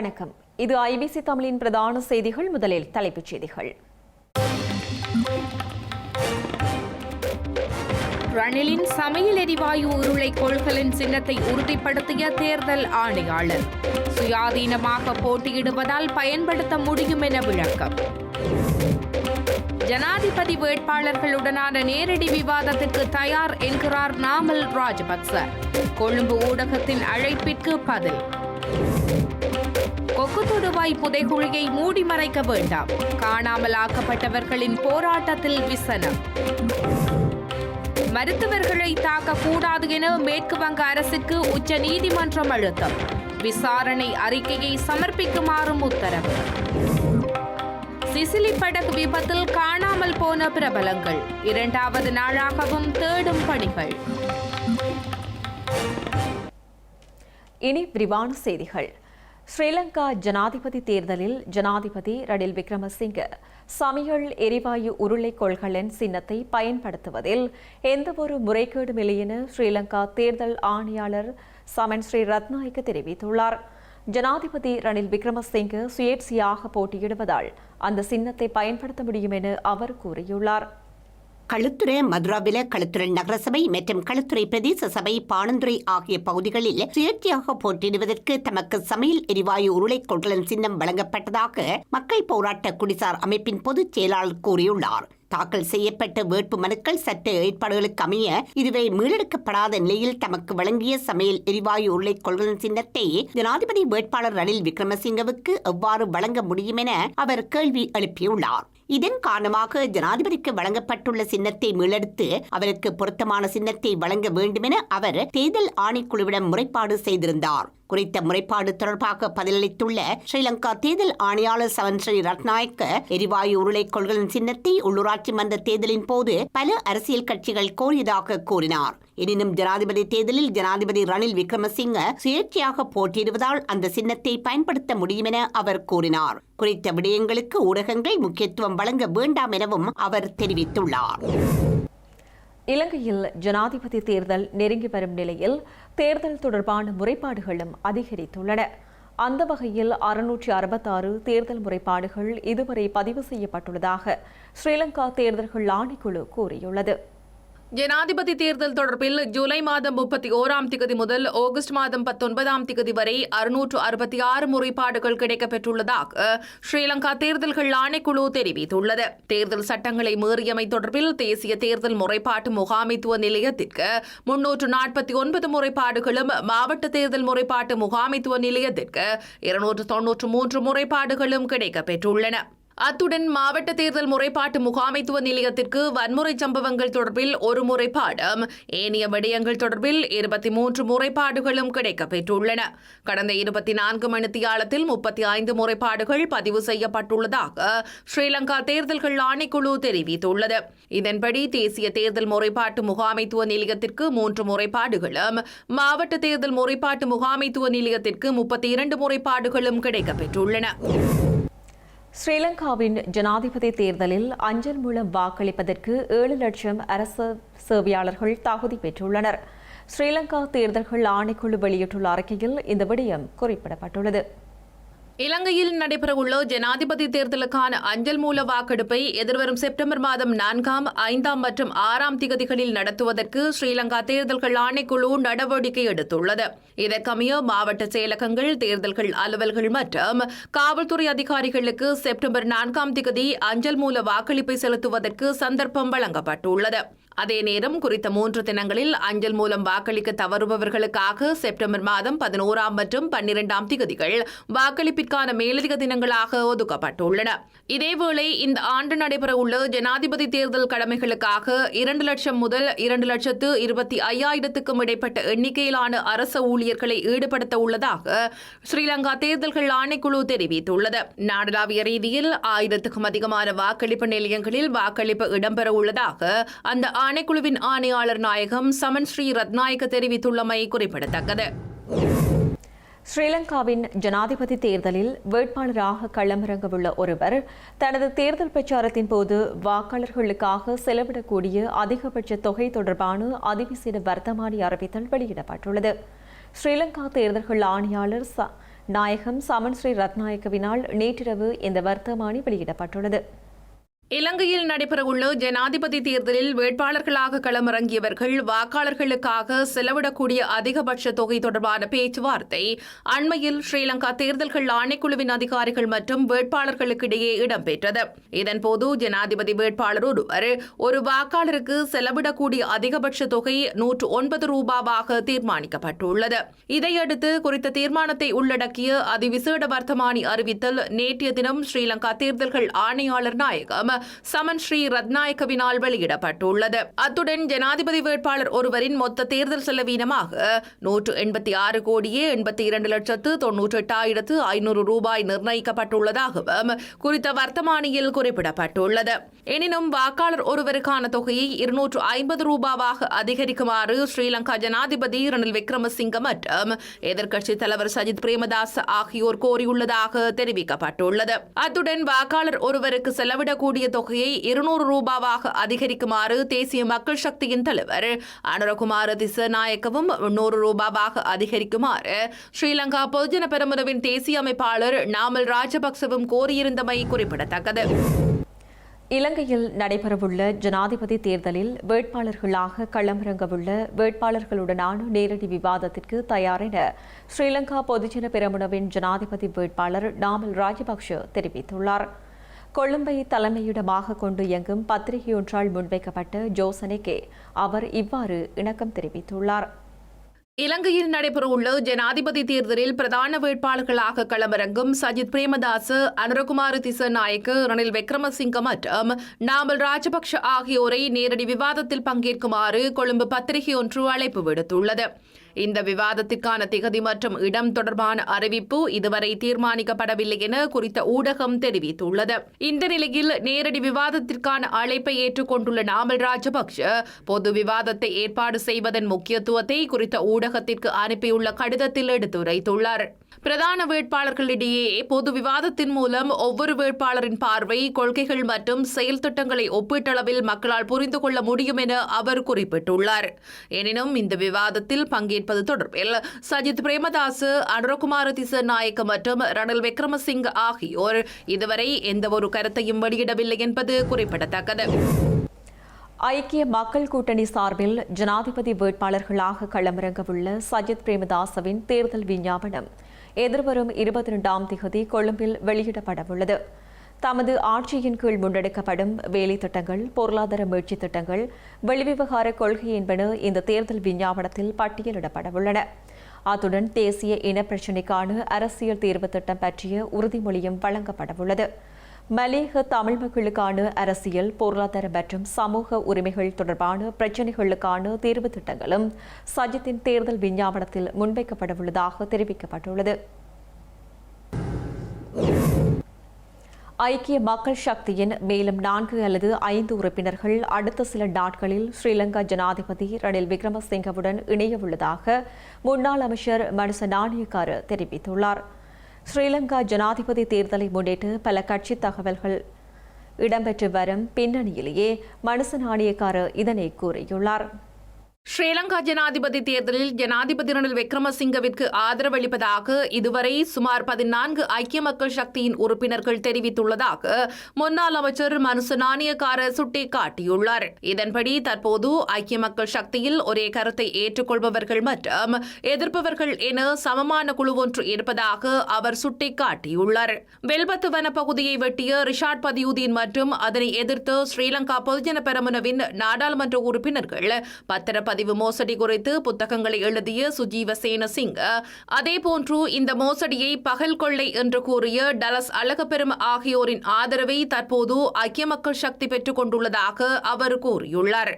வணக்கம். இது ஐபிசி தமிழின் பிரதான செய்திகள். முதலில் தலைப்புச் செய்திகள். ரணிலின் சமையல் எரிவாயு உருளை கொள்கலின் சின்னத்தை உறுதிப்படுத்திய தேர்தல் ஆணையாளர். சுயாதீனமாக போட்டியிடுவதால் பயன்படுத்த முடியும் என விளக்கம். ஜனாதிபதி வேட்பாளர்களுடனான நேரடி விவாதத்துக்கு தயார் என்கிறார் நாமல் ராஜபக்ச. கொழும்பு ஊடகத்தின் அழைப்பிற்கு பதில். தொடுவாய் புதைகுழியை மூடி மறைக்க வேண்டாம். காணாமல் ஆக்கப்பட்டவர்களின் போராட்டத்தில் விசனம். மருத்துவர்களை தாக்கக்கூடாது என மேற்கு வங்க அரசுக்கு உச்ச நீதிமன்றம் அழுத்தம். விசாரணை அறிக்கையை சமர்ப்பிக்குமாறும் உத்தரவு. சிசிலி படகு விபத்தில் காணாமல் போன பிரபலங்கள். இரண்டாவது நாளாகவும் தேடும் பணிகள். இனி விரிவான செய்திகள். ஸ்ரீலங்கா ஜனாதிபதி தேர்தலில் ஜனாதிபதி ரணில் விக்ரமசிங்கே. சமையல் எரிவாயு உருளை கொள்கலன் சின்னத்தை பயன்படுத்துவதில் எந்தவொரு முறைகேடும் இல்லையென என ஸ்ரீலங்கா தேர்தல் ஆணையாளர் சமன் ஸ்ரீ ரத்நாயக்க தெரிவித்துள்ளார். ஜனாதிபதி ரணில் விக்ரமசிங்கே சுயேட்சையாக போட்டியிடுவதால் அந்த சின்னத்தை பயன்படுத்த முடியும் என அவர் கூறியுள்ளார். களுத்துறை மதுராவில களுத்துறை நகரசபை மற்றும் களுத்துறை பிரதேச சபை பாணந்துறை ஆகிய பகுதிகளில் சுயேட்சையாக போட்டியிடுவதற்கு தமக்கு சமையல் எரிவாயு உருளை கொள்கலன் சின்னம் வழங்கப்பட்டதாக மக்கள் போராட்ட குடிசார் அமைப்பின் பொதுச் செயலாளர் கூறியுள்ளார். தாக்கல் செய்யப்பட்ட வேட்பு மனுக்கள் சட்ட ஏற்பாடுகளுக்கு அமைய இதுவே மீளெடுக்கப்படாத நிலையில் தமக்கு வழங்கிய சமையல் எரிவாயு உருளை கொள்கலன் சின்னத்தை ஜனாதிபதி வேட்பாளர் ரணில் விக்ரமசிங்கவுக்கு எவ்வாறு வழங்க முடியும் என அவர் கேள்வி எழுப்பியுள்ளார். இதன் காரணமாக ஜனாதிபதிக்கு வழங்கப்பட்டுள்ள சின்னத்தை மீளெடுத்து அவருக்கு பொருத்தமான சின்னத்தை வழங்க வேண்டும் என அவர் தேர்தல் ஆணைக்குழுவிடம் முறைப்பாடு செய்திருந்தார். குறித்த முறைப்பாடு தொடர்பாக பதிலளித்துள்ள ஸ்ரீலங்கா தேர்தல் ஆணையாளர் சவன் ஸ்ரீ ரத்நாயக்க எரிவாயு உருளை கொள்களின் சின்னத்தை உள்ளூராட்சி மன்ற தேர்தலின் போது பல அரசியல் கட்சிகள் கோரியதாக கூறினார். எனினும் ஜனாதிபதி தேர்தலில் ஜனாதிபதி ரணில் விக்ரமசிங்க சுயேட்சையாக போட்டியிடுவதால் அந்த சின்னத்தை பயன்படுத்த முடியும் என அவர் கூறினார். குறித்த விடயங்களுக்கு ஊடகங்கள் முக்கியத்துவம் வழங்க வேண்டாம் எனவும் அவர் தெரிவித்துள்ளார். இலங்கையில் ஜனாதிபதி தேர்தல் நெருங்கி வரும் நிலையில் தேர்தல் தொடர்பான முறைப்பாடுகளும் அதிகரித்துள்ளன. அந்த வகையில் அறுநூற்றி அறுபத்தாறு தேர்தல் முறைப்பாடுகள் இதுவரை பதிவு செய்யப்பட்டுள்ளதாக ஸ்ரீலங்கா தேர்தல்கள் ஆணைக்குழு கூறியுள்ளது. ஜனாதிபதி தேர்தல் தொடர்பில் ஜூலை மாதம் முப்பத்தி ஓராம் திகதி முதல் ஆகஸ்ட் மாதம் பத்தொன்பதாம் திகதி வரை அறுநூற்று அறுபத்தி ஆறு முறைப்பாடுகள் கிடைக்கப்பெற்றுள்ளதாக ஸ்ரீலங்கா தேர்தல்கள் ஆணைக்குழு தெரிவித்துள்ளது. தேர்தல் சட்டங்களை மீறியமை தொடர்பில் தேசிய தேர்தல் முறைப்பாட்டு முகாமைத்துவ நிலையத்திற்கு முன்னூற்று நாற்பத்தி ஒன்பது முறைப்பாடுகளும் மாவட்ட தேர்தல் முறைப்பாட்டு முகாமைத்துவ நிலையத்திற்கு இருநூற்று தொன்னூற்று மூன்று முறைப்பாடுகளும் கிடைக்கப்பெற்றுள்ளன. அத்துடன் மாவட்ட தேர்தல் முறைப்பாட்டு முகாமைத்துவ நிலையத்திற்கு வன்முறை சம்பவங்கள் தொடர்பில் ஒரு முறைப்பாடும் ஏனைய விடயங்கள் தொடர்பில் இருபத்தி மூன்று முறைப்பாடுகளும் கிடைக்கப்பெற்றுள்ளன. கடந்த இருபத்தி நான்கு மணித்தியாலத்தில் முப்பத்தி ஐந்து முறைப்பாடுகள் பதிவு செய்யப்பட்டுள்ளதாக ஸ்ரீலங்கா தேர்தல்கள் ஆணைக்குழு தெரிவித்துள்ளது. இதன்படி தேசிய தேர்தல் முறைப்பாட்டு முகாமைத்துவ நிலையத்திற்கு மூன்று முறைப்பாடுகளும் மாவட்ட தேர்தல் முறைப்பாட்டு முகாமைத்துவ நிலையத்திற்கு முப்பத்தி இரண்டு முறைப்பாடுகளும் கிடைக்கப்பெற்றுள்ளன. ஸ்ரீலங்காவின் ஜனாதிபதி தேர்தலில் அஞ்சல் மூலம் வாக்களிப்பதற்கு ஏழு லட்சம் அரசு சேவையாளர்கள் தகுதி பெற்றுள்ளனர். ஸ்ரீலங்கா தேர்தல்கள் ஆணைக்குழு வெளியிட்டுள்ள அறிக்கையில் இந்த விடயம் குறிப்பிடப்பட்டுள்ளது. இலங்கையில் நடைபெறவுள்ள ஜனாதிபதி தேர்தலுக்கான அஞ்சல் மூல வாக்கெடுப்பை எதிர்வரும் செப்டம்பர் மாதம் நான்காம் ஐந்தாம் மற்றும் ஆறாம் திகதிகளில் நடத்துவதற்கு ஸ்ரீலங்கா தேர்தல்கள் ஆணைக்குழு நடவடிக்கை எடுத்துள்ளது. இதற்கமைய மாவட்ட செயலகங்கள் தேர்தல்கள் அலுவல்கள் மற்றும் காவல்துறை அதிகாரிகளுக்கு செப்டம்பர் நான்காம் திகதி அஞ்சல் மூல வாக்களிப்பை செலுத்துவதற்கு சந்தர்ப்பம் வழங்கப்பட்டுள்ளது. அதே நேரம் குறித்த மூன்று தினங்களில் அஞ்சல் மூலம் வாக்களிக்க தவறுபவர்களுக்காக செப்டம்பர் மாதம் பதினோராம் மற்றும் பன்னிரெண்டாம் திகதிகள் வாக்களிப்பிற்கான மேலதிக தினங்களாக ஒதுக்கப்பட்டுள்ளன. இதேவேளை இந்த ஆண்டு நடைபெறவுள்ள ஜனாதிபதி தேர்தல் கடமைகளுக்காக இரண்டு லட்சம் முதல் இரண்டு லட்சத்து இருபத்தி ஐயாயிரத்துக்கும் இடைப்பட்ட எண்ணிக்கையிலான அரச ஊழியர்களை ஈடுபடுத்த உள்ளதாக ஸ்ரீலங்கா தேர்தல்கள் ஆணைக்குழு தெரிவித்துள்ளது. நாடளாவிய ரீதியில் ஆயிரத்துக்கும் அதிகமான வாக்களிப்பு நிலையங்களில் வாக்களிப்பு இடம்பெற உள்ளதாக அந்த ஆணைக்குழுவின் ஆணையாளர் நாயகம் சமன் ஸ்ரீ ரத்நாயக்க தெரிவித்துள்ளமை குறிப்பிடத்தக்கது. ஸ்ரீலங்காவின் ஜனாதிபதி தேர்தலில் வேட்பாளராக களமிறங்கவுள்ள ஒருவர் தனது தேர்தல் பிரச்சாரத்தின் போது வாக்காளர்களுக்காக செலவிடக்கூடிய அதிகபட்ச தொகை தொடர்பான அதிவிசேட வர்த்தமானி அறிவித்தல் வெளியிடப்பட்டுள்ளது. ஸ்ரீலங்கா தேர்தல்கள் ஆணையாளர் ச நாயகம் சமன் ஸ்ரீ ரத்நாயக்கவினால் நேற்றிரவு இந்த வர்த்தமானி வெளியிடப்பட்டுள்ளது. இலங்கையில் நடைபெறவுள்ள ஜனாதிபதி தேர்தலில் வேட்பாளர்களாக களமிறங்கியவர்கள் வாக்காளர்களுக்காக செலவிடக்கூடிய அதிகபட்ச தொகை தொடர்பான பேச்சுவார்த்தை அண்மையில் ஸ்ரீலங்கா தேர்தல்கள் ஆணைக்குழுவின் அதிகாரிகள் மற்றும் வேட்பாளர்களுக்கிடையே இடம்பெற்றது. இதன்போது ஜனாதிபதி வேட்பாளர் ஒருவர் ஒரு வாக்காளருக்கு செலவிடக்கூடிய அதிகபட்ச தொகை நூற்று ஒன்பது ரூபாவாக தீர்மானிக்கப்பட்டுள்ளது. இதையடுத்து குறித்த தீர்மானத்தை உள்ளடக்கிய அதிவிசேட வர்த்தமானி அறிவித்தல் நேற்றைய தினம் ஸ்ரீலங்கா தேர்தல்கள் ஆணையாளர் நாயகம் சமன் ஸ்ரீ ரத்நாயக்கவினால் வெளியிடப்பட்டுள்ளது. அத்துடன் ஜனாதிபதி வேட்பாளர் ஒருவரின் மொத்த தேர்தல் செலவீனமாக நூற்று எண்பத்தி ஆறு கோடியே எண்பத்தி இரண்டு லட்சத்து தொன்னூற்றி எட்டாயிரத்து ஐநூறு ரூபாய் நிர்ணயிக்கப்பட்டுள்ளதாகவும் குறித்த வர்த்தமானியில் குறிப்பிடப்பட்டுள்ளது. எனினும் வாக்காளர் ஒருவருக்கான தொகையை இருநூற்று ஐம்பது ரூபாவாக அதிகரிக்குமாறு ஸ்ரீலங்கா ஜனாதிபதி ரணில் விக்ரமசிங்க மற்றும் எதிர்க்கட்சித் தலைவர் சஜித் பிரேமதாஸ் ஆகியோர் கோரியுள்ளதாக தெரிவிக்கப்பட்டுள்ளது. அத்துடன் வாக்காளர் ஒருவருக்கு செலவிடக்கூடிய தொகையை இருநூறு ரூபாவாக அதிகரிக்குமாறு தேசிய மக்கள் சக்தியின் தலைவர் அனுரகுமார திசநாயக்கவும் நூறு ரூபாவாக அதிகரிக்குமாறு. ஸ்ரீலங்கா பொதுஜன பெருமுறவின் தேசிய அமைப்பாளர் நாமல் ராஜபக்சவும் கோரியிருந்தமை குறிப்பிடத்தக்கது. இலங்கையில் நடைபெறவுள்ள ஜனாதிபதி தேர்தலில் வேட்பாளர்களாக களமிறங்கவுள்ள வேட்பாளர்களுடனான நேரடி விவாதத்திற்கு தயார் என ஸ்ரீலங்கா பொதுஜன பெருமுனவின் ஜனாதிபதி வேட்பாளர் நாமல் ராஜபக்ஷ தெரிவித்துள்ளார். கொழும்பை தலைமையிடமாக கொண்டு இயங்கும் பத்திரிகையொன்றால் முன்வைக்கப்பட்ட ஜோசனைக்கே அவர் இவ்வாறு இணக்கம் தெரிவித்துள்ளார். இலங்கையில் நடைபெறவுள்ள ஜனாதிபதி தேர்தலில் பிரதான வேட்பாளர்களாக களமிறங்கும் சஜித் பிரேமதாஸ் அனுரகுமார் திசநாயக்க ரணில் விக்ரமசிங்க மற்றும் நாமல் ராஜபக்ஷ ஆகியோரை நேரடி விவாதத்தில் பங்கேற்குமாறு கொழும்பு பத்திரிகை ஒன்று அழைப்பு விடுத்துள்ளது. இந்த விவாதத்திற்கான திகதி மற்றும் இடம் தொடர்பான அறிவிப்பு இதுவரை தீர்மானிக்கப்படவில்லை என குறித்த ஊடகம் தெரிவித்துள்ளது. இந்த நிலையில் நேரடி விவாதத்திற்கான அழைப்பை ஏற்றுக்கொண்டுள்ள நாமல் ராஜபக்ஷ பொது விவாதத்தை ஏற்பாடு செய்வதன் முக்கியத்துவத்தை குறித்த ஊடகத்திற்கு அனுப்பியுள்ள கடிதத்தில் எடுத்துரைத்துள்ளார். பிரதான வேட்பாளர்களிடையே பொது விவாதத்தின் மூலம் ஒவ்வொரு வேட்பாளரின் பார்வை கொள்கைகள் மற்றும் செயல் திட்டங்களை ஒப்பீட்டளவில் மக்களால் புரிந்து கொள்ள முடியும் என அவர் குறிப்பிட்டுள்ளார். எனினும் இந்த விவாதத்தில் பங்கேற்பது தொடர்பில் சஜித் பிரேமதாஸ் அனுரகுமார திசநாயக்க மற்றும் ரணில் விக்ரமசிங் ஆகியோர் இதுவரை எந்தவொரு கருத்தையும் வெளியிடவில்லை என்பது குறிப்பிடத்தக்கது. ஐக்கிய மக்கள் கூட்டணி சார்பில் ஜனாதிபதி வேட்பாளர்களாக களமிறங்கவுள்ள சஜித் பிரேமதாசவின் தேர்தல் விஞ்ஞாபனம். எதிர்வரும் இருபத்தி ரெண்டாம் திகதி கொழும்பில் வெளியிடப்படவுள்ளது. தமது ஆட்சியின் கீழ் முன்னெடுக்கப்படும் வேலை திட்டங்கள் பொருளாதார முயற்சி திட்டங்கள் வெளிவிவகார கொள்கை என்பன இந்த தேர்தல் விஞ்ஞாபனத்தில் பட்டியலிடப்படவுள்ளன. அத்துடன் தேசிய இனப்பிரச்சினைக்கான அரசியல் தீர்வு திட்டம் பற்றிய உறுதிமொழியும் வழங்கப்படவுள்ளது. மலேக தமிழ் மக்களுக்கான அரசியல் பொருளாதார மற்றும் சமூக உரிமைகள் தொடர்பான பிரச்சினைகளுக்கான தீர்வு திட்டங்களும் சஜித்தின் தேர்தல் விஞ்ஞாபனத்தில் முன்வைக்கப்படவுள்ளதாக தெரிவிக்கப்பட்டுள்ளது. ஐக்கிய மக்கள் சக்தியின் மேலும் நான்கு அல்லது ஐந்து உறுப்பினர்கள் அடுத்த சில நாட்களில் ஸ்ரீலங்கா ஜனாதிபதி ரணில் விக்ரமசிங்கவுடன் இணையவுள்ளதாக முன்னாள் அமைச்சர் மனுச நாணயக்கார தெரிவித்துள்ளார். ஸ்ரீலங்கா ஜனாதிபதி தேர்தலை முன்னிட்டு பல கட்சி தகவல்கள் இடம்பெற்று வரும் பின்னணியிலேயே மனுச நாணயக்கார இதனை கூறியுள்ளார். ஸ்ரீலங்கா ஜனாதிபதி தேர்தலில் ஜனாதிபதி ரணில் விக்ரமசிங்கவிற்கு ஆதரவளிப்பதாக இதுவரை சுமார் பதினான்கு ஐக்கிய மக்கள் சக்தியின் உறுப்பினர்கள் தெரிவித்துள்ளதாக முன்னாள் அமைச்சர் மனுச நாணயக்கார சுட்டிக்காட்டியுள்ளார். இதன்படி தற்போது ஐக்கிய மக்கள் சக்தியில் ஒரே கருத்தை ஏற்றுக்கொள்பவர்கள் மற்றும் எதிர்ப்பவர்கள் என சமமான குழு ஒன்று இருப்பதாக அவர் சுட்டிக்காட்டியுள்ளார். வெல்பத்து வன பகுதியை வெட்டிய ரிஷாட் பதியுதீன் மற்றும் அதனை எதிர்த்து ஸ்ரீலங்கா பொதுஜன பெரமுனவின் நாடாளுமன்ற உறுப்பினர்கள் பத்திர பதிவு மோசடி குறித்து புத்தகங்களை எழுதிய சுஜீவசேன சிங் அதேபோன்று இந்த மோசடியை பகல் கொள்ளை என்று கூறிய டலஸ் அழகப்பெரும் ஆகியோரின் ஆதரவை தற்போது ஐக்கிய மக்கள் சக்தி பெற்றுக் கொண்டுள்ளதாக அவர் கூறியுள்ளார்.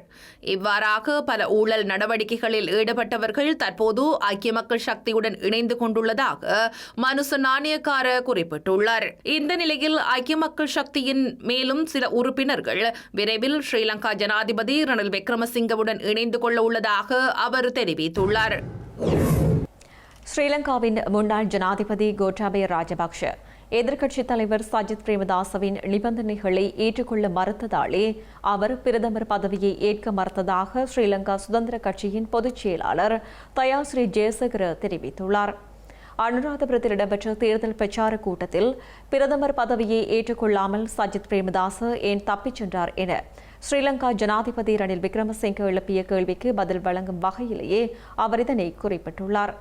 இவ்வாறாக பல ஊழல் நடவடிக்கைகளில் ஈடுபட்டவர்கள் தற்போது ஐக்கிய மக்கள் சக்தியுடன் இணைந்து கொண்டுள்ளதாக மனுச நாணயக்கார குறிப்பிட்டுள்ளார். இந்த நிலையில் ஐக்கிய மக்கள் சக்தியின் மேலும் சில உறுப்பினர்கள் விரைவில் ஸ்ரீலங்கா ஜனாதிபதி ரணில் விக்ரமசிங்கவுடன் இணைந்து கொள்ள உள்ளதாக அவர் தெரிவித்துள்ளார். ஸ்ரீலங்காவின் முன்னாள் ஜனாதிபதி கோட்டாபய ராஜபக்ஷ எதிர்க்கட்சித் தலைவர் சஜித் பிரேமதாசவின் நிபந்தனைகளை ஏற்றுக்கொள்ள மறுத்ததாலே அவர் பிரதமர் பதவியை ஏற்க மறுத்ததாக ஸ்ரீலங்கா சுதந்திர கட்சியின் பொதுச் செயலாளர் தயாஸ்ரீ ஜெயசகர தெரிவித்துள்ளார். அனுராதபுரத்தில் இடம்பெற்ற தேர்தல் பிரச்சார கூட்டத்தில் பிரதமர் பதவியை ஏற்றுக்கொள்ளாமல் சஜித் பிரேமதாச ஏன் தப்பிச் சென்றார் என ஸ்ரீலங்கா ஜனாதிபதி ரணில் விக்ரமசிங்க எழுப்பிய கேள்விக்கு பதில் வழங்கும் வகையிலேயே அவர் இதனை குறிப்பிட்டுள்ளார்.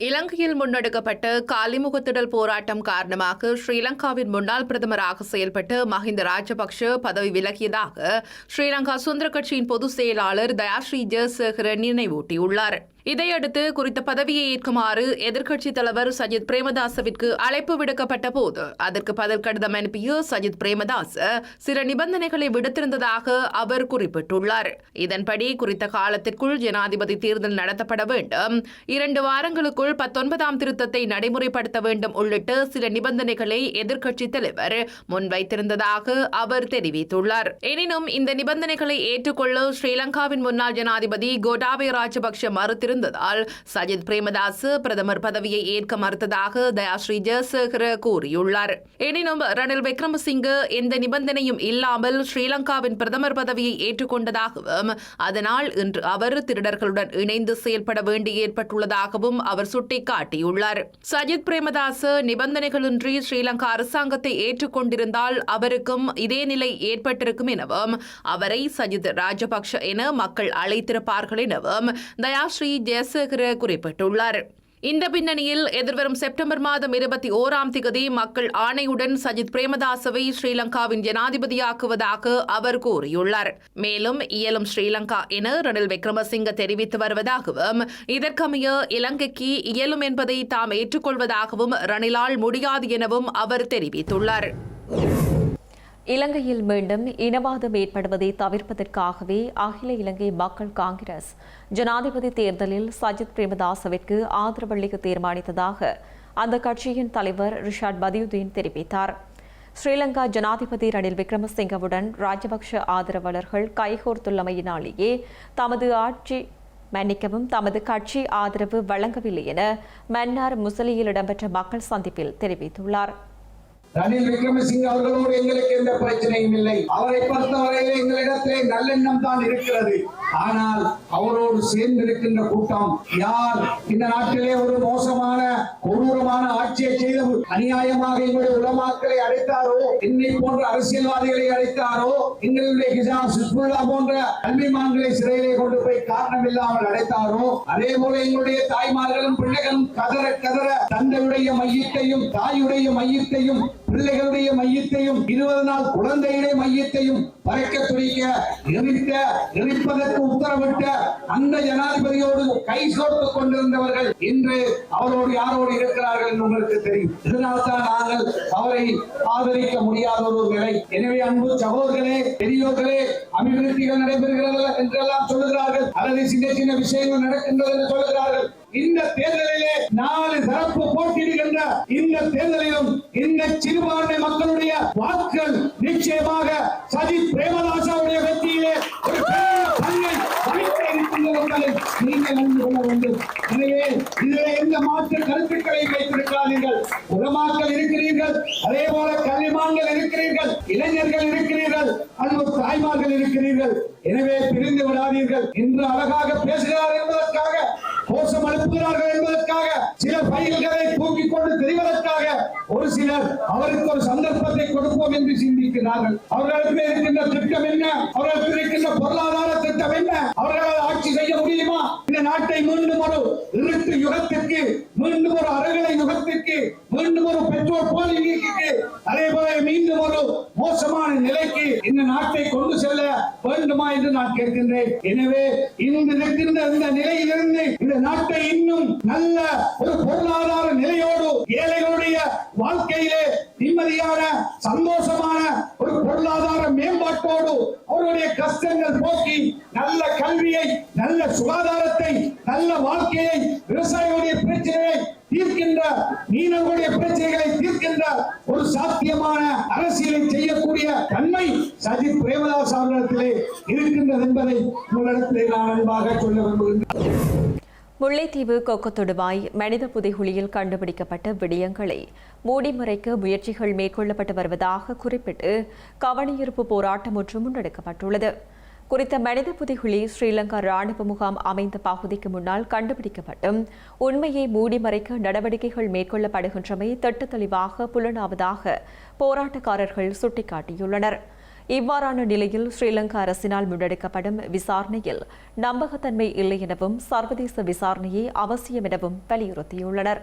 இலங்கையில் முன்னெடுக்கப்பட்ட காலிமுகத்திடல் போராட்டம் காரணமாக ஸ்ரீலங்காவின் முன்னாள் பிரதமராக செயல்பட்டு மஹிந்த ராஜபக்ஷ பதவி விலகியதாக ஸ்ரீலங்கா சுதந்திர கட்சியின் பொதுச் செயலாளர் தயாஸ்ரீ ஜெயசேகரன் நினைவூட்டியுள்ளார். இதையடுத்து குறித்த பதவியை ஏற்குமாறு எதிர்க்கட்சித் தலைவர் சஜித் பிரேமதாசவிற்கு அழைப்பு விடுக்கப்பட்ட போது அதற்கு பதில் கடிதம் அனுப்பிய சஜித் பிரேமதாஸ் சில நிபந்தனைகளை விடுத்திருந்ததாக அவர் குறிப்பிட்டுள்ளார். இதன்படி குறித்த காலத்திற்குள் ஜனாதிபதி தேர்தல் நடத்தப்பட வேண்டும். இரண்டு வாரங்களுக்குள் பத்தொன்பதாம் திருத்தத்தை நடைமுறைப்படுத்த வேண்டும் உள்ளிட்ட சில நிபந்தனைகளை எதிர்க்கட்சித் தலைவர் முன்வைத்திருந்ததாக அவர் தெரிவித்துள்ளார். எனினும் இந்த நிபந்தனைகளை ஏற்றுக்கொள்ள ஸ்ரீலங்காவின் முன்னாள் ஜனாதிபதி கோட்டாபய ராஜபக்ஷ இருந்ததால் சஜித் பிரேமதாஸ் பிரதமர் பதவியை ஏற்க மறுத்ததாக தயாஸ்ரீ ஜெயசேகர கூறியுள்ளார். எனினும் ரணில் விக்ரமசிங்கு எந்த நிபந்தனையும் இல்லாமல் ஸ்ரீலங்காவின் பிரதமர் பதவியை ஏற்றுக்கொண்டதாகவும் அதனால் இன்று அவர் திருடர்களுடன் இணைந்து செயல்பட வேண்டி ஏற்பட்டுள்ளதாகவும் அவர் சுட்டிக்காட்டியுள்ளார். சஜித் பிரேமதாஸ் நிபந்தனைகளின்றி ஸ்ரீலங்கா அரசாங்கத்தை ஏற்றுக்கொண்டிருந்தால் அவருக்கும் இதே நிலை ஏற்பட்டிருக்கும் எனவும் அவரை சஜித் ராஜபக்ஷ என மக்கள் அழைத்திருப்பார்கள் எனவும் தயாஸ்ரீ ஜெயசேகர குறிப்பிட்டுள்ளார். இந்த பின்னணியில் எதிர்வரும் செப்டம்பர் மாதம் இருபத்தி ஓராம் திகதி மக்கள் ஆணையுடன் சஜித் பிரேமதாசவை ஸ்ரீலங்காவின் ஜனாதிபதியாக்குவதாக அவர் கூறியுள்ளார். மேலும் இயலும் ஸ்ரீலங்கா என ரணில் விக்ரமசிங்க தெரிவித்து வருவதாகவும் இதற்கமைய இலங்கைக்கு இயலும் என்பதை தாம் ஏற்றுக்கொள்வதாகவும் ரணிலால் முடியாது எனவும் அவர் தெரிவித்துள்ளார். இலங்கையில் மீண்டும் இனவாதம் ஏற்படுவதை தவிர்ப்பதற்காகவே அகில இலங்கை மக்கள் காங்கிரஸ் ஜனாதிபதி தேர்தலில் சஜித் பிரேமதாசவிற்கு ஆதரவளிக்க தீர்மானித்ததாக அந்த கட்சியின் தலைவர் ரிஷாட் பதியுதீன் தெரிவித்தார். ஸ்ரீலங்கா ஜனாதிபதி ரணில் விக்ரமசிங்கவுடன் ராஜபக்ஷ ஆதரவாளர்கள் கைகோர்த்துள்ளமையினாலேயே தமது ஆட்சி மன்னிக்கவும் தமது கட்சி ஆதரவு வழங்கவில்லை என மன்னார் முசலியில் இடம்பெற்ற மக்கள் சந்திப்பில் தெரிவித்துள்ளார். ரணில் விக்ரமசிங்க அவர்களோடு எங்களுக்கு எந்த பிரச்சனையும் இல்லை. அவரை பொறுத்தவரையில் எங்களிடத்திலே நல்லெண்ணம் தான் இருக்கிறது. ஆனால் அவரோடு சேர்ந்து இருக்கின்ற கூட்டம் யார்? இந்த நாட்டிலே ஒரு மோசமான கொடூரமான ஆட்சியை செய்த அநியாயமாக எங்களுடைய உலமாக்களை அடைத்தாரோ? என்னை போன்ற அரசியல்வாதிகளை அடைத்தாரோ? எங்களுடைய கிசான் சுஸ்புல்லா போன்ற கல்விமான்களை சிறையிலே கொண்டு போய் காரணம் இல்லாமல் அடைத்தாரோ? அதே போல எங்களுடைய தாய்மார்களும் பிள்ளைகளும் கதற கதற தந்தையுடைய மையத்தையும் தாயுடைய மையத்தையும் பிள்ளைகளுடைய மையத்தையும் இருபது நாள் குழந்தையுடைய மையத்தையும் பறக்க துடிக்க எரிக்க எரிப்பதற்கு உத்தரவிட்ட அந்த ஜனாதிபதியோடு கை சோர்த்து கொண்டிருந்தவர்கள் இன்று அவரோடு யாரோடு இருக்கிறார்கள் என்று உங்களுக்கு தெரியும். இதனால்தான் நாங்கள் அவரை ஆதரிக்க முடியாத ஒரு நிலை. எனவே அன்பு சகோதரர்களே பெரியோர்களே அபிவிருத்திகள் நடைபெறுகிறது என்றெல்லாம் சொல்லுகிறார்கள். அல்லது சின்ன சின்ன விஷயங்கள் நடக்கின்றது என்று சொல்லுகிறார்கள். இந்த தேர்தலிலே நாலு தரப்பு போட்டியிடுகின்ற இந்த தேர்தலிலும் இந்த சிறுபான்மை மக்களுடைய வாக்குகள் நிச்சயமாக சஜித் பிரேமதாசாவுடைய வெற்றியிலே ஒரு பெரிய பங்கை என்பதை நீங்கள் அறிந்து கொள்ள வேண்டும். எனவே இதிலே எந்த மாற்று கருத்துக்களை வைத்திருக்காதீர்கள் உலமாக்கள் இருக்கிறீர்கள் அதே போல கல்விமான்கள் இருக்கிறீர்கள் இளைஞர்கள் இருக்கிறீர்கள் அன்பு தாய்மார்கள் இருக்கிறீர்கள். எனவே பிரிந்து விடாதீர்கள். இன்று அழகாக பேசுகிறார் என்பதற்காக கோஷம் அனுப்புகிறார்கள் என்பதற்காக சில பைல்களை தூக்கிக் கொண்டு ஒரு சிலர் அவருக்கு ஒரு சந்தர்ப்பத்தை கொடுப்போம் என்று சிந்திக்கிறார்கள். அவர்களுக்கு இருக்கின்ற திட்டம் என்ன? அவர்களுக்கு இருக்கின்ற பொருளாதார திட்டம் என்ன? அவர்களால் ஆட்சி செய்ய முடியுமா? இந்த நாட்டை மீண்டும் ஒரு இருட்டு யுகத்திற்கு மீண்டும் ஒரு அறகலை யுகத்திற்கு மீண்டும் ஒரு பெற்றோர் போலிங்கிற்கு அதே போல மீண்டும் ஒரு மோசமான நிலைக்கு இந்த நாட்டை கொண்டு செல்ல வேண்டுமா என்று நான் கேட்கின்றேன். எனவே இன்று இருக்கின்ற இந்த நிலையிலிருந்து இந்த நாட்டை இன்னும் நல்ல ஒரு பொருளாதார நிலையோடு ஏழைகளுடைய வாழ்க்கையிலே நிம்மதியான சந்தோஷமான ஒரு பொருளாதார மேம்பாட்டோடு அவருடைய கஷ்டங்கள் போக்கி நல்ல கல்வியை நல்ல சுகாதாரத்தை நல்ல வாழ்க்கையை விவசாய மீனவர்களுடைய பிரச்சனைகளை தீர்க்கின்ற ஒரு சாத்தியமான அரசியலை செய்யக்கூடிய தன்மை சஜித் பிரேமதாஸ் அவர்களிடத்திலே இருக்கின்றது என்பதை உங்களிடத்திலே நான் அன்பாக சொல்ல விரும்புகின்றேன். முல்லைத்தீவு கொக்கத்தொடுவாய் மனித புதைகுழியில் கண்டுபிடிக்கப்பட்ட விடயங்களை மூடிமறைக்க முயற்சிகள் மேற்கொள்ளப்பட்டு வருவதாக குறிப்பிட்டு கவனியிருப்பு போராட்டம் ஒன்று முன்னெடுக்கப்பட்டுள்ளது. குறித்த மனித புதைகுழி ஸ்ரீலங்கா ராணுவ முகாம் அமைந்த பகுதிக்கு முன்னால் கண்டுபிடிக்கப்பட்டும். உண்மையை மூடி மறைக்க நடவடிக்கைகள் மேற்கொள்ளப்படுகின்றமை திட்டத்தெளிவாக புலனாவதாக போராட்டக்காரர்கள் சுட்டிக்காட்டியுள்ளனர். இவ்வாறான நிலையில் ஸ்ரீலங்கா அரசினால் முன்னெடுக்கப்படும் விசாரணையில் நம்பகத்தன்மை இல்லை எனவும் சர்வதேச விசாரணையே அவசியம் எனவும் வலியுறுத்தியுள்ளனர்.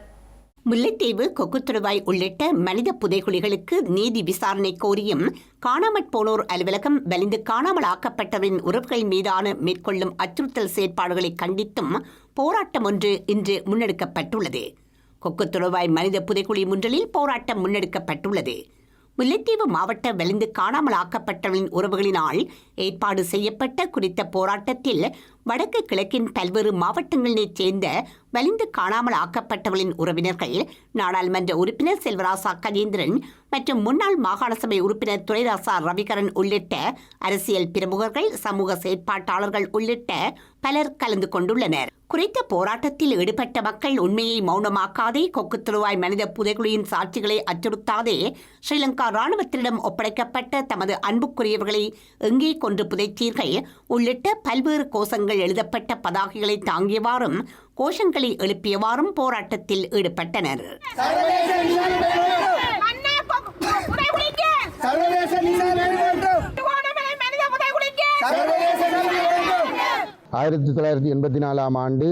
முல்லைத்தீவு கொக்குத்துருவாய் உள்ளிட்ட மனித புதைகுழிகளுக்கு நீதி விசாரணை கோரியும் காணாமற் போனோர் அலுவலகம் வலிந்து காணாமல் ஆக்கப்பட்டவரின் உறவுகள் மீதான மேற்கொள்ளும் அச்சுறுத்தல் செயற்பாடுகளை கண்டித்தும் போராட்டம் ஒன்று இன்று முன்னெடுக்கப்பட்டுள்ளது. கொக்குத்துருவாய் மனித புதைகுழி முன்றலில் போராட்டம் முன்னெடுக்கப்பட்டுள்ளது. முல்லைத்தீவு மாவட்ட வலிந்து காணாமல் ஆக்கப்பட்டவரின் உறவுகளினால் ஏற்பாடு செய்யப்பட்ட குறித்த போராட்டத்தில் வடக்கு கிழக்கின் பல்வேறு மாவட்டங்களினைச் சேர்ந்த வலிந்து காணாமல் ஆக்கப்பட்டவர்களின் உறவினர்கள் நாடாளுமன்ற உறுப்பினர் செல்வராசா கஜேந்திரன் மற்றும் முன்னாள் மாகாண சபை உறுப்பினர் துரைராசா ரவிகரன் உள்ளிட்ட அரசியல் பிரமுகர்கள் சமூக செயற்பாட்டாளர்கள் உள்ளிட்ட பலர் கலந்து கொண்டுள்ளனர். குறித்த போராட்டத்தில் ஈடுபட்ட மக்கள் உண்மையை மௌனமாக்காதே கொக்குத்துருவாய் மனித புதைகுழியின் சாட்சிகளை அச்சுறுத்தாதே ஸ்ரீலங்கா ராணுவத்தினிடம் ஒப்படைக்கப்பட்ட தமது அன்புக்குரியவர்களை எங்கே கொன்று புதைத்தீர்கள் உள்ளிட்ட பல்வேறு கோஷங்கள் எழுதப்பட்ட பதாகைகளை தாங்கியவாறும் கோஷங்களை எழுப்பியவாறும் போராட்டத்தில் ஈடுபட்டனர். சர்வதேச ஆயிரத்தி தொள்ளாயிரத்தி எண்பத்தி நாலாம் ஆண்டு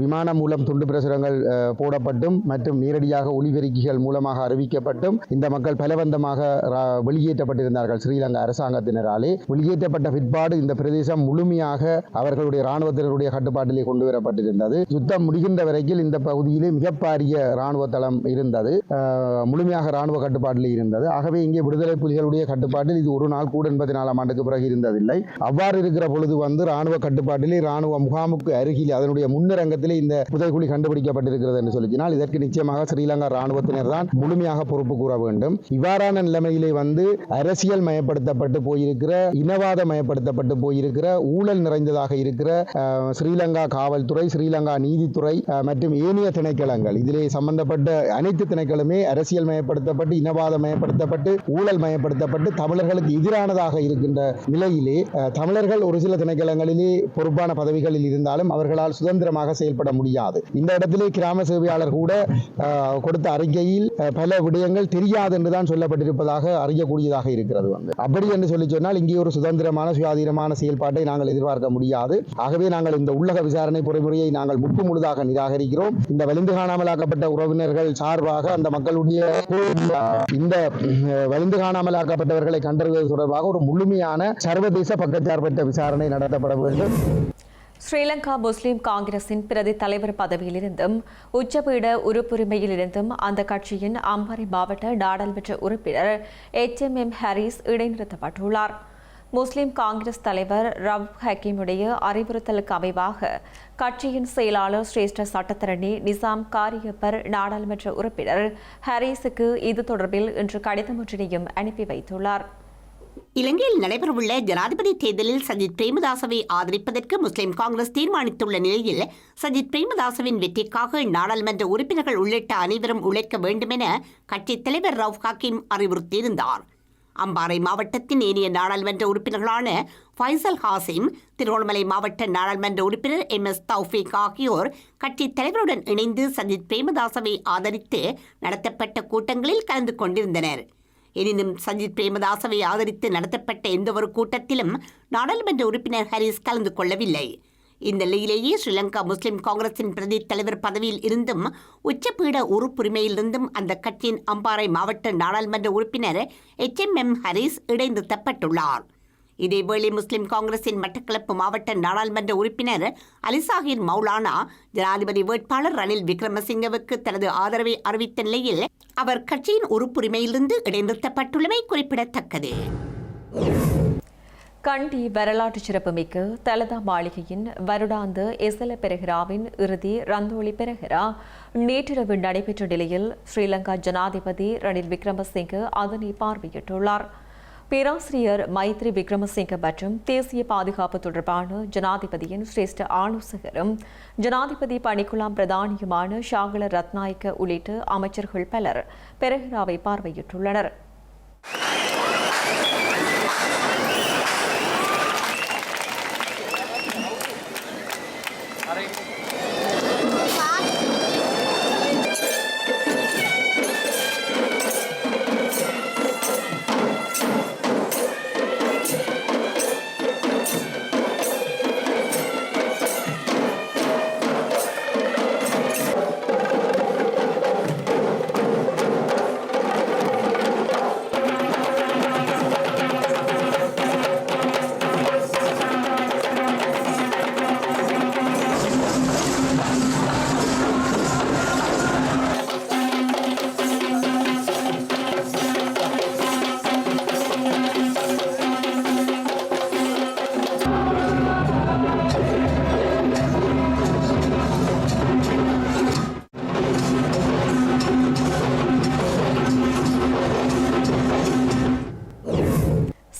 விமானம் மூலம் துண்டு பிரசுரங்கள் போடப்பட்டும் மற்றும் நேரடியாக ஒளிபெருக்கிகள் மூலமாக அறிவிக்கப்பட்டும் இந்த மக்கள் பலவந்தமாக வெளியேற்றப்பட்டிருந்தார்கள் ஸ்ரீலங்கா அரசாங்கத்தினராலே. வெளியேற்றப்பட்ட பிற்பாடு இந்த பிரதேசம் முழுமையாக அவர்களுடைய இராணுவத்தினருடைய கட்டுப்பாட்டிலே கொண்டு வரப்பட்டிருந்தது. யுத்தம் முடிகின்ற வரைக்கும் இந்த பகுதியிலே மிகப்பாரிய இராணுவ தளம் இருந்தது. முழுமையாக இராணுவ கட்டுப்பாட்டில் இருந்தது. ஆகவே இங்கே விடுதலை புலிகளுடைய கட்டுப்பாட்டில் இது ஒரு நாள் கூட எண்பத்தி நாலாம் ஆண்டுக்கு பிறகு இருந்ததில்லை. அவ்வாறு இருக்கிற பொழுது வந்து ராணுவ கட்டுப்பாட்டிலே ராணுவ முகாமுக்கு அருகில் அதனுடைய முன்னரங்கத்திலே இந்த புதைக்குழி கண்டுபிடிக்கப்பட்டிருக்கிறது என்று சொல்லிச்சினால் இதற்கு நிச்சயமாக ஸ்ரீலங்கா ராணுவத்தினர் தான் முழுமையாக பொறுப்பு கூற வேண்டும். இவ்வாறான நிலைமையிலே வந்து அரசியல் மயப்படுத்தப்பட்டு போயிருக்கிற இனவாத மயப்படுத்தப்பட்டு போயிருக்கிற ஊழல் நிறைந்ததாக இருக்கிற ஸ்ரீலங்கா காவல்துறை ஸ்ரீலங்கா நீதித்துறை மற்றும் ஏனைய திணைக்களங்கள். இதிலே சம்பந்தப்பட்ட அனைத்து திணைக்களுமே அரசியல் மயப்படுத்தப்பட்டு இனவாத மயப்படுத்தப்பட்டு ஊழல் மயப்படுத்தப்பட்டு தமிழர்களுக்கு எதிரானதாக இருக்கின்ற நிலையிலே தமிழர்கள் ஒரு சில திணைக்களங்களில் பொறுப்பான பதவிகளில் இருந்தாலும் அவர்களால் சுதந்திரமாக செயல்பட முடியாது. இந்த இடத்திலே கிராம சேவையாளர் கூட கொடுத்த அறிக்கையில் பல விடயங்கள் தெரியாது என்றுதான் சொல்லப்பட்டிருப்பதாக அறியக்கூடியதாக இருக்கிறது வந்து. அப்படி என்று சொல்லி சொன்னால் இங்கே ஒரு சுதந்திரமான சுயாதீனமான செயல்பாட்டை நாங்கள் எதிர்பார்க்க முடியாது. ஆகவே நாங்கள் இந்த உள்ளக விசாரணை பொறிமுறையை நாங்கள் முற்று முழுதாக நிராகரிக்கிறோம். இந்த வலிந்து காணாமலாக்கப்பட்ட உறவினர்கள் சார்பாக அந்த மக்களுடைய இந்த வலிந்து காணாமலாக்கப்பட்டவர்களை கண்டறிவது தொடர்பாக ஒரு முழுமையான சர்வதேச பக்கச்சார்பற்ற விசாரணை நடத்தப்பட வேண்டும் ஸ்ரீலங்கா முஸ்லிம் காங்கிரசின் பிரதி தலைவர் பதவியிலிருந்தும் உச்சபீட உறுப்புரிமையிலிருந்தும் அந்த கட்சியின் அம்பாறை மாவட்ட நாடாளுமன்ற உறுப்பினர் எச் எம் எம் ஹாரிஸ் இடைநிறுத்தப்பட்டுள்ளார். முஸ்லிம் காங்கிரஸ் தலைவர் ரவ் ஹக்கீமுடைய அறிவுறுத்தலுக்கு அமைவாக கட்சியின் செயலாளர் சிரேஷ்ட சட்டத்தரணி நிசாம் காரியப்பர் நாடாளுமன்ற உறுப்பினர் ஹாரிஸுக்கு இது தொடர்பில் இன்று கடிதம் ஒன்றினையும் அனுப்பி வைத்துள்ளார். இலங்கையில் நடைபெறவுள்ள ஜனாதிபதி தேர்தலில் சஜித் பிரேமதாசவை ஆதரிப்பதற்கு முஸ்லிம் காங்கிரஸ் தீர்மானித்துள்ள நிலையில் சஜித் பிரேமதாசவின் வெற்றிக்காக நாடாளுமன்ற உறுப்பினர்கள் உள்ளிட்ட அனைவரும் உழைக்க வேண்டுமென கட்சித் தலைவர் ரவ் ஹக்கீம் அறிவுறுத்தியிருந்தார். அம்பாறை மாவட்டத்தின் ஏனைய நாடாளுமன்ற உறுப்பினர்களான ஃபைசல் ஹாசிம் திருவண்ணாமலை மாவட்ட நாடாளுமன்ற உறுப்பினர் எம். எஸ். தௌஃபிக் ஆகியோர் கட்சித் தலைவருடன் இணைந்து சஜித் பிரேமதாசவை ஆதரித்து நடத்தப்பட்ட கூட்டங்களில் கலந்து கொண்டிருந்தனர். எனினும் சஜித் பிரேமதாசவை ஆதரித்து நடத்தப்பட்ட எந்தவொரு கூட்டத்திலும் நாடாளுமன்ற உறுப்பினர் ஹரிஸ் கலந்து கொள்ளவில்லை. இந்த நிலையிலேயே ஸ்ரீலங்கா முஸ்லிம் காங்கிரசின் பிரதி தலைவர் பதவியில் இருந்தும் உச்சபீட உறுப்புரிமையிலிருந்தும் அந்த கட்சியின் அம்பாறை மாவட்ட நாடாளுமன்ற உறுப்பினர் எச் எம் எம் ஹரிஸ் இடைநிறுத்தப்பட்டுள்ளார். இதேவேளை முஸ்லிம் காங்கிரசின் மட்டக்களப்பு மாவட்ட நாடாளுமன்ற உறுப்பினர் அலிசாஹிர் மௌலானா ஜனாதிபதி வேட்பாளர் ரணில் விக்ரமசிங்கவுக்கு தனது ஆதரவை அறிவித்த நிலையில் அவர் கட்சியின் உறுப்புரிமையிலிருந்து இடைநிறுத்தப்பட்டுள்ளமை குறிப்பிடத்தக்கது. கண்டி வரலாற்று சிறப்புமிக்க தலதா மாளிகையின் வருடாந்த எசல பெருகிராவின் இறுதி ரந்தோலி பெருகிரா நேற்றிரவு நடைபெற்ற நிலையில் ஸ்ரீலங்கா ஜனாதிபதி ரணில் விக்ரமசிங்கே அதனை பார்வையிட்டுள்ளார். பேராசிரியர் மைத்ரி விக்ரமசிங்க மற்றும் தேசிய பாதுகாப்பு தொடர்பான ஜனாதிபதியின் சிரேஷ்ட ஆலோசகரும் ஜனாதிபதி பணிக்குலாம் பிரதானியுமான ஷாகல ரத்நாயக்க உள்ளிட்ட அமைச்சர்கள் பலர் பெரஹிராவை பார்வையிட்டுள்ளனர்.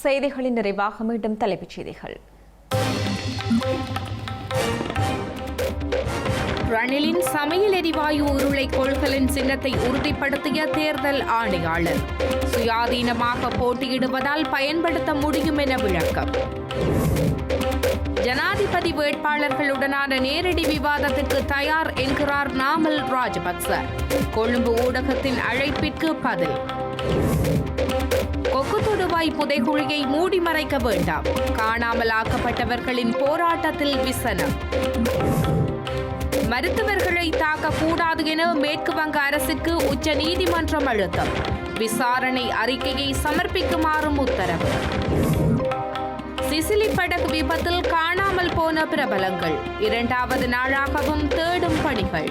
செய்திகளின் நிறைவாக மீண்டும் தலைப்புச் செய்திகள். ரணிலின் சமையல் எரிவாயு உருளை கொள்கலின் சின்னத்தை உறுதிப்படுத்திய தேர்தல் ஆணையாளர். சுயாதீனமாக போட்டியிடுவதால் பயன்படுத்த முடியும் என விளக்கம். ஜனாதிபதி வேட்பாளர்களுடனான நேரடி விவாதத்திற்கு தயார் என்கிறார் நாமல் ராஜபக்ச. கொழும்பு ஊடகத்தின் அழைப்பிற்கு பதில். கொக்கு தொடுவாய் புதைகுழியை மூடி மறைக்க வேண்டாம். காணாமல் ஆக்கப்பட்டவர்களின் போராட்டத்தில் விசனம். மருத்துவர்களை தாக்கக்கூடாது என மேற்கு வங்க அரசுக்கு உச்ச நீதிமன்றம் அழுத்தம். விசாரணை அறிக்கையை சமர்ப்பிக்குமாறும் உத்தரவு. சிசிலி படகு விபத்தில் காணாமல் போன பிரபலங்கள். இரண்டாவது நாளாகவும் தேடும் பணிகள்.